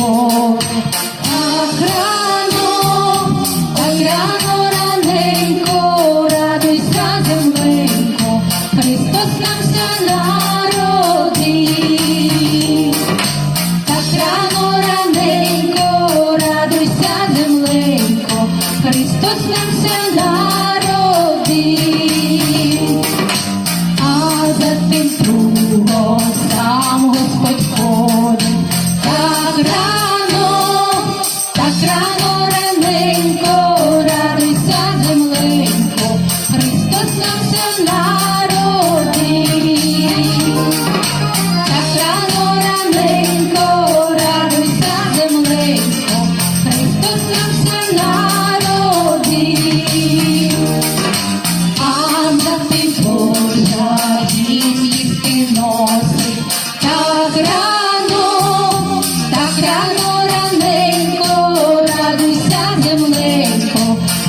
我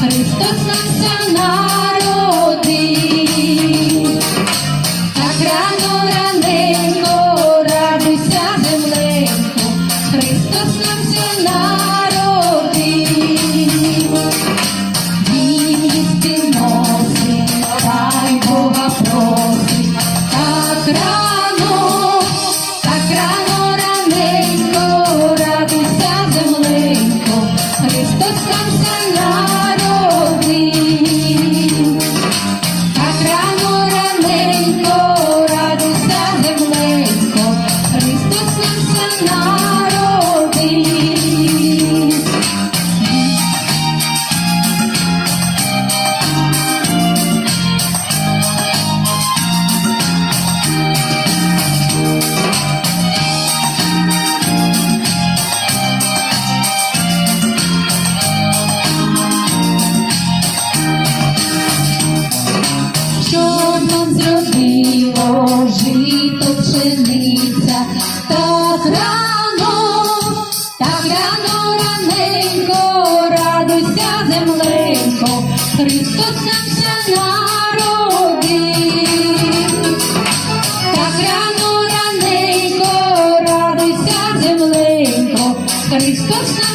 Христос наша нам Рано раненько радуйся земленько, Христос нам все нам. Там рано раненько, радуйся земленько, Христос навча народив. Так рано раненько, радуйся земленько, Христос.